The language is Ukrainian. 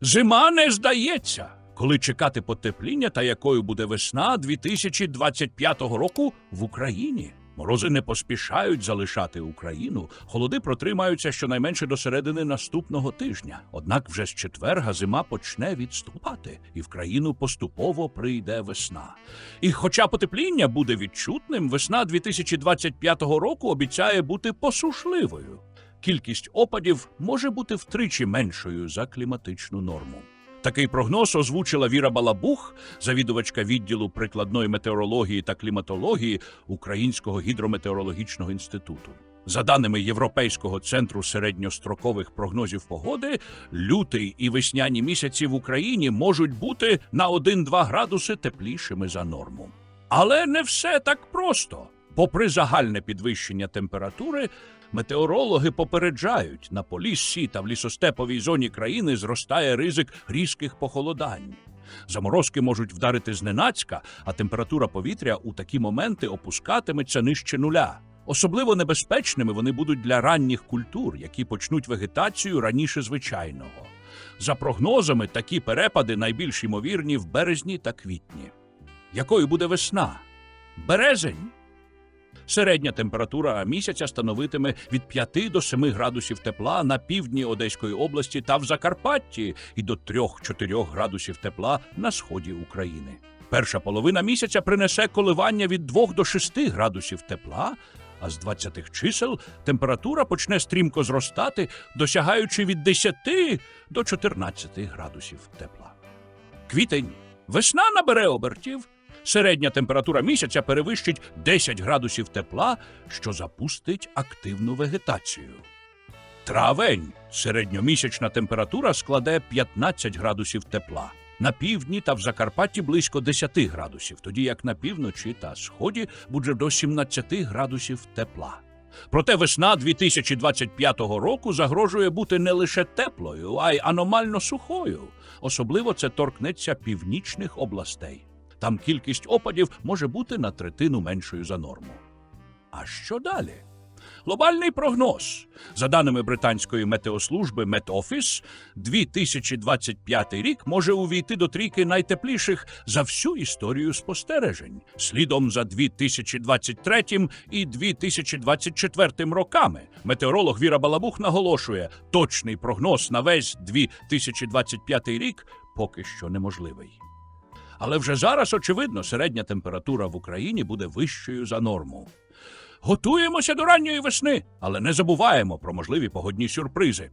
Зима не здається. Коли чекати потепління та якою буде весна 2025 року в Україні? Морози не поспішають залишати Україну. Холоди протримаються щонайменше до середини наступного тижня. Однак вже з четверга зима почне відступати, і в країну поступово прийде весна. І хоча потепління буде відчутним, весна 2025 року обіцяє бути посушливою. Кількість опадів може бути втричі меншою за кліматичну норму. Такий прогноз озвучила Віра Балабух, завідувачка відділу прикладної метеорології та кліматології Українського гідрометеорологічного інституту. За даними Європейського центру середньострокових прогнозів погоди, лютий і весняні місяці в Україні можуть бути на 1-2 градуси теплішими за норму. Але не все так просто. Попри загальне підвищення температури, метеорологи попереджають, на поліссі та в лісостеповій зоні країни зростає ризик різких похолодань. Заморозки можуть вдарити зненацька, а температура повітря у такі моменти опускатиметься нижче нуля. Особливо небезпечними вони будуть для ранніх культур, які почнуть вегетацію раніше звичайного. За прогнозами, такі перепади найбільш ймовірні в березні та квітні. Якою буде весна? Березень. Середня температура місяця становитиме від 5 до 7 градусів тепла на півдні Одеської області та в Закарпатті і до 3-4 градусів тепла на сході України. Перша половина місяця принесе коливання від 2 до 6 градусів тепла, а з 20 чисел температура почне стрімко зростати, досягаючи від 10 до 14 градусів тепла. Квітень. Весна набере обертів. Середня температура місяця перевищить 10 градусів тепла, що запустить активну вегетацію. Травень. Середньомісячна температура складе 15 градусів тепла. На півдні та в Закарпатті близько 10 градусів, тоді як на півночі та сході буде до 17 градусів тепла. Проте весна 2025 року загрожує бути не лише теплою, а й аномально сухою. Особливо це торкнеться північних областей. Там кількість опадів може бути на третину меншою за норму. А що далі? Глобальний прогноз. За даними британської метеослужби Метофіс, 2025 рік може увійти до трійки найтепліших за всю історію спостережень, слідом за 2023 і 2024 роками. Метеоролог Віра Балабух наголошує, точний прогноз на весь 2025 рік поки що неможливий. Але вже зараз, очевидно, середня температура в Україні буде вищою за норму. Готуємося до ранньої весни, але не забуваємо про можливі погодні сюрпризи.